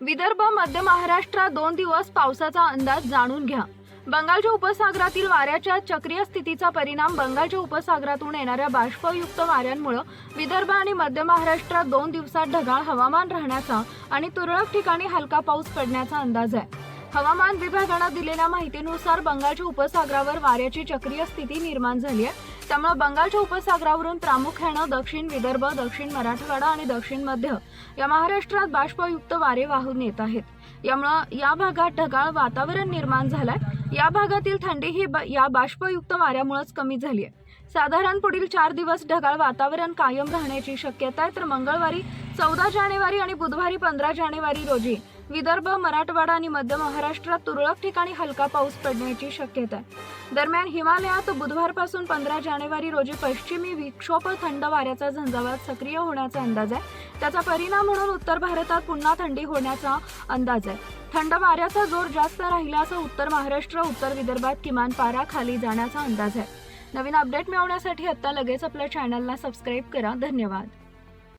विदर्भ मध्य महाराष्ट्रात दोन दिवस पावसाचा अंदाज जाणून घ्या. बंगालच्या उपसागरातील वाऱ्याच्या चक्रीय स्थितीचा परिणाम बंगालच्या उपसागरातून येणाऱ्या बाष्पयुक्त वाऱ्यांमुळे विदर्भ आणि मध्य महाराष्ट्रात दोन दिवसात ढगाळ हवामान राहण्याचा आणि तुरळक ठिकाणी हलका पाऊस पडण्याचा अंदाज आहे. हवामान विभागानं दिलेल्या माहितीनुसार बंगालच्या उपसागरावर वाऱ्याची चक्रीय स्थिती निर्माण झाली आहे. त्यामुळे बंगालच्या उपसागरावरून प्रामुख्यानं दक्षिण विदर्भ दक्षिण मराठवाडा आणि दक्षिण मध्य या महाराष्ट्रात बाष्पयुक्त वारे वाहून येत आहेत. यामुळं या भागात ढगाळ वातावरण निर्माण झालंय. या भागातील थंडी ही ब- या बाष्पयुक्त वाऱ्यामुळेच कमी झाली आहे. साधारण पुढील चार दिवस ढगाळ वातावरण कायम राहण्याची शक्यता आहे. तर मंगळवारी चौदा जानेवारी आणि बुधवारी पंधरा जानेवारी रोजी विदर्भ मराठवाडा आणि मध्य महाराष्ट्रात तुरळक ठिकाणी हलका पाऊस पडण्याची शक्यता आहे. दरम्यान हिमालयात बुधवारपासून पंधरा जानेवारी रोजी पश्चिमी विक्षोभ थंड वाऱ्याचा झंझावात सक्रिय होण्याचा अंदाज आहे. त्याचा परिणाम म्हणून उत्तर भारतात पुन्हा थंडी होण्याचा अंदाज आहे. थंड वाऱ्याचा जोर जास्त राहिला असं उत्तर महाराष्ट्र उत्तर विदर्भात किमान पारा खाली जाण्याचा अंदाज आहे. नवीन अपडेट मिळवण्यासाठी आत्ता लगेच आपल्या चॅनलला सबस्क्राईब करा. धन्यवाद.